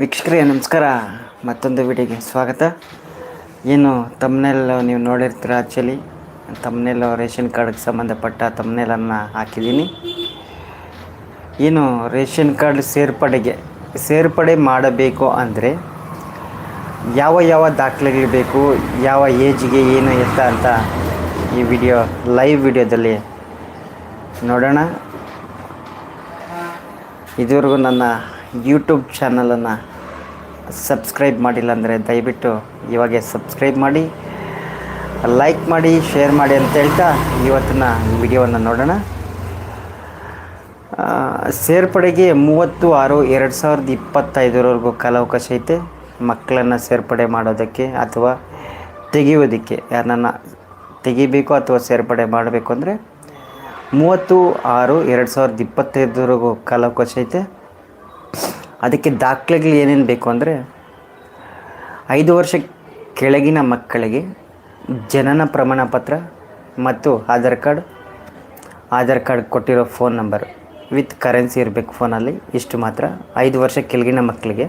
ವೀಕ್ಷಕರೇ ನಮಸ್ಕಾರ. ಮತ್ತೊಂದು ವಿಡಿಯೋಗೆ ಸ್ವಾಗತ. ಏನು ತಮ್ಮನೆಲ್ಲ ನೀವು ನೋಡಿರ್ತೀರ ಆ್ಯಕ್ಚುಲಿ ತಮ್ಮನೆಲ್ ರೇಷನ್ ಕಾರ್ಡ್ಗೆ ಸಂಬಂಧಪಟ್ಟ ತಮ್ಮನೆಲನ್ನು ಹಾಕಿದ್ದೀನಿ. ಏನು ರೇಷನ್ ಕಾರ್ಡ್ ಸೇರ್ಪಡೆಗೆ, ಸೇರ್ಪಡೆ ಮಾಡಬೇಕು ಅಂದರೆ ಯಾವ ಯಾವ ದಾಖಲೆಗಳು ಬೇಕು, ಯಾವ ಏಜ್ಗೆ ಏನು ಎತ್ತ ಅಂತ ಈ ವಿಡಿಯೋ ಲೈವ್ ವಿಡಿಯೋದಲ್ಲಿ ನೋಡೋಣ. ಇದುವರೆಗೂ ನನ್ನ ಯೂಟ್ಯೂಬ್ ಚಾನಲನ್ನು ಸಬ್ಸ್ಕ್ರೈಬ್ ಮಾಡಿಲ್ಲ ಅಂದರೆ ದಯವಿಟ್ಟು ಇವಾಗೆ ಸಬ್ಸ್ಕ್ರೈಬ್ ಮಾಡಿ. ಲೈಕ್ ಮಾಡಿ ಶೇರ್ ಮಾಡಿ ಅಂತ ಹೇಳ್ತಾ ಇವತ್ತಿನ ವಿಡಿಯೋವನ್ನು ನೋಡೋಣ. ಸೇರ್ಪಡೆಗೆ ಮೂವತ್ತು ಆರು ಎರಡು ಸಾವಿರದ ಇಪ್ಪತ್ತೈದರವರೆಗೂ ಕಾಲಾವಕಾಶ ಐತೆ. ಮಕ್ಕಳನ್ನು ಸೇರ್ಪಡೆ ಮಾಡೋದಕ್ಕೆ ಅಥವಾ ತೆಗೆಯೋದಕ್ಕೆ ಯಾರನ್ನ ತೆಗಿಬೇಕು ಅಥವಾ ಸೇರ್ಪಡೆ ಮಾಡಬೇಕು ಅಂದರೆ ಮೂವತ್ತು ಆರು ಎರಡು ಸಾವಿರದ ಇಪ್ಪತ್ತೈದರವರೆಗೂ ಕಾಲಾವಕಾಶ ಐತೆ. ಅದಕ್ಕೆ ದಾಖಲೆಗಳು ಏನೇನು ಬೇಕು ಅಂದರೆ ಐದು ವರ್ಷ ಕೆಳಗಿನ ಮಕ್ಕಳಿಗೆ ಜನನ ಪ್ರಮಾಣ ಪತ್ರ ಮತ್ತು ಆಧಾರ್ ಕಾರ್ಡ್. ಆಧಾರ್ ಕಾರ್ಡ್ ಕೊಟ್ಟಿರೋ ಫೋನ್ ನಂಬರ್ ವಿತ್ ಕರೆನ್ಸಿ ಇರಬೇಕು ಫೋನಲ್ಲಿ. ಇಷ್ಟು ಮಾತ್ರ. ಐದು ವರ್ಷ ಕೆಳಗಿನ ಮಕ್ಕಳಿಗೆ.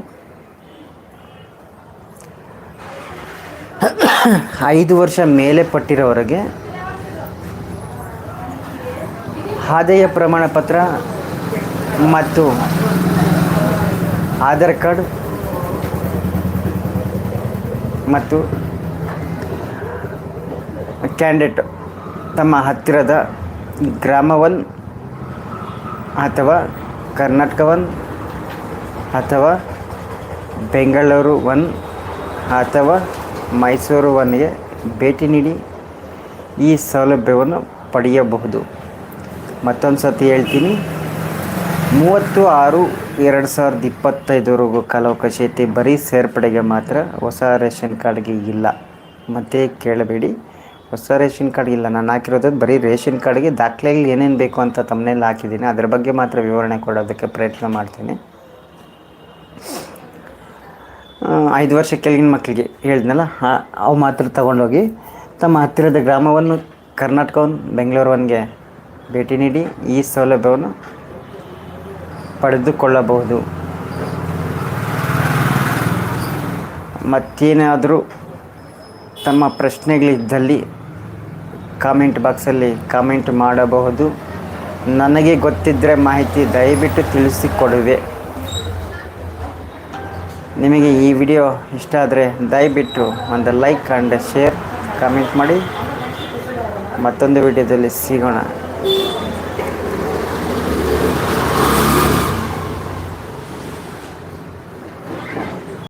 ಐದು ವರ್ಷ ಮೇಲೆ ಪಟ್ಟಿರೋವರೆಗೆ ಆದಾಯ ಪ್ರಮಾಣ ಪತ್ರ ಮತ್ತು ಆಧಾರ್ ಕಾರ್ಡ್ ಮತ್ತು ಕ್ಯಾಂಡಿಡೇಟ್ ತಮ್ಮ ಹತ್ತಿರದ ಗ್ರಾಮ ಒನ್ ಅಥವಾ ಕರ್ನಾಟಕ ಒನ್ ಅಥವಾ ಬೆಂಗಳೂರು ಒನ್ ಅಥವಾ ಮೈಸೂರು ಒನ್ಗೆ ಭೇಟಿ ನೀಡಿ ಈ ಸೌಲಭ್ಯವನ್ನು ಪಡೆಯಬಹುದು. ಮತ್ತೊಂದು ಸತಿ ಹೇಳ್ತೀನಿ. ಮೂವತ್ತು ಆರು ಎರಡು ಸಾವಿರದ ಇಪ್ಪತ್ತೈದುವರೆಗೂ ಕಾಲಾವಕಾಶ ಐತಿ ಬರೀ ಸೇರ್ಪಡೆಗೆ ಮಾತ್ರ ಹೊಸ ರೇಷನ್ ಕಾರ್ಡ್ಗೆ ಇಲ್ಲ. ಮತ್ತೆ ಕೇಳಬೇಡಿ. ಹೊಸ ರೇಷನ್ ಕಾರ್ಡ್ ಇಲ್ಲ. ನಾನು ಹಾಕಿರೋದು ಬರೀ ರೇಷನ್ ಕಾರ್ಡ್ಗೆ ದಾಖಲೆಗಳು ಏನೇನು ಬೇಕು ಅಂತ ತಮ್ಮನೇಲಿ ಹಾಕಿದ್ದೀನಿ. ಅದ್ರ ಬಗ್ಗೆ ಮಾತ್ರ ವಿವರಣೆ ಕೊಡೋದಕ್ಕೆ ಪ್ರಯತ್ನ ಮಾಡ್ತೀನಿ. ಐದು ವರ್ಷ ಕೆಳಗಿನ ಮಕ್ಕಳಿಗೆ ಹೇಳಿದ್ನಲ್ಲ ಅವು ಮಾತ್ರ ತಗೊಂಡೋಗಿ ತಮ್ಮ ಹತ್ತಿರದ ಗ್ರಾಮವನ್ನು, ಕರ್ನಾಟಕವನ್ನು, ಬೆಂಗಳೂರವನ್ಗೆ ಭೇಟಿ ನೀಡಿ ಈ ಸೌಲಭ್ಯವನ್ನು ಪಡೆದುಕೊಳ್ಳಬಹುದು. ಮತ್ತೇನಾದರೂ ತಮ್ಮ ಪ್ರಶ್ನೆಗಳಿದ್ದಲ್ಲಿ ಕಾಮೆಂಟ್ ಬಾಕ್ಸಲ್ಲಿ ಕಾಮೆಂಟ್ ಮಾಡಬಹುದು. ನನಗೆ ಗೊತ್ತಿದ್ದರೆ ಮಾಹಿತಿ ದಯವಿಟ್ಟು ತಿಳಿಸಿಕೊಡುವೆ. ನಿಮಗೆ ಈ ವಿಡಿಯೋ ಇಷ್ಟ ಆದರೆ ದಯವಿಟ್ಟು ಒಂದು ಲೈಕ್ ಆ್ಯಂಡ್ ಶೇರ್ ಕಾಮೆಂಟ್ ಮಾಡಿ. ಮತ್ತೊಂದು ವಿಡಿಯೋದಲ್ಲಿ ಸಿಗೋಣ.